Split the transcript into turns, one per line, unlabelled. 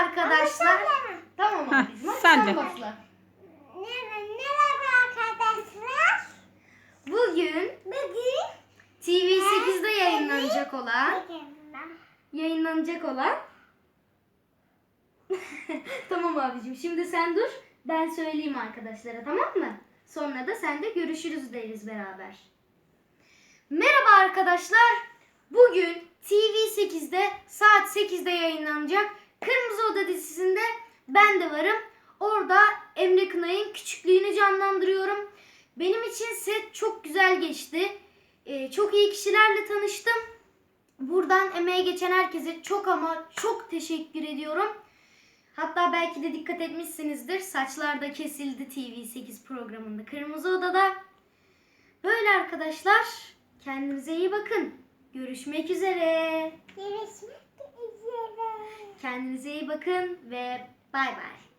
arkadaşlar. Tamam hadi
sen de.
başla.
Merhaba, arkadaşlar.
Bugün
Bugün
TV8'de yayınlanacak olan yayınlanacak olan Tamam abicim. Şimdi sen dur. Ben söyleyeyim arkadaşlara tamam mı? Sonra da sen de görüşürüz deriz beraber. Merhaba arkadaşlar. Bugün TV8'de saat 8'de yayınlanacak dizisinde ben de varım. Orada Emre Kınay'ın küçüklüğünü canlandırıyorum. Benim için set çok güzel geçti. Ee, çok iyi kişilerle tanıştım. Buradan emeğe geçen herkese çok ama çok teşekkür ediyorum. Hatta belki de dikkat etmişsinizdir. Saçlar da kesildi TV8 programında Kırmızı Oda'da. Böyle arkadaşlar. Kendinize iyi bakın. Görüşmek üzere.
üzere.
Kendinize iyi bakın ve bay bay.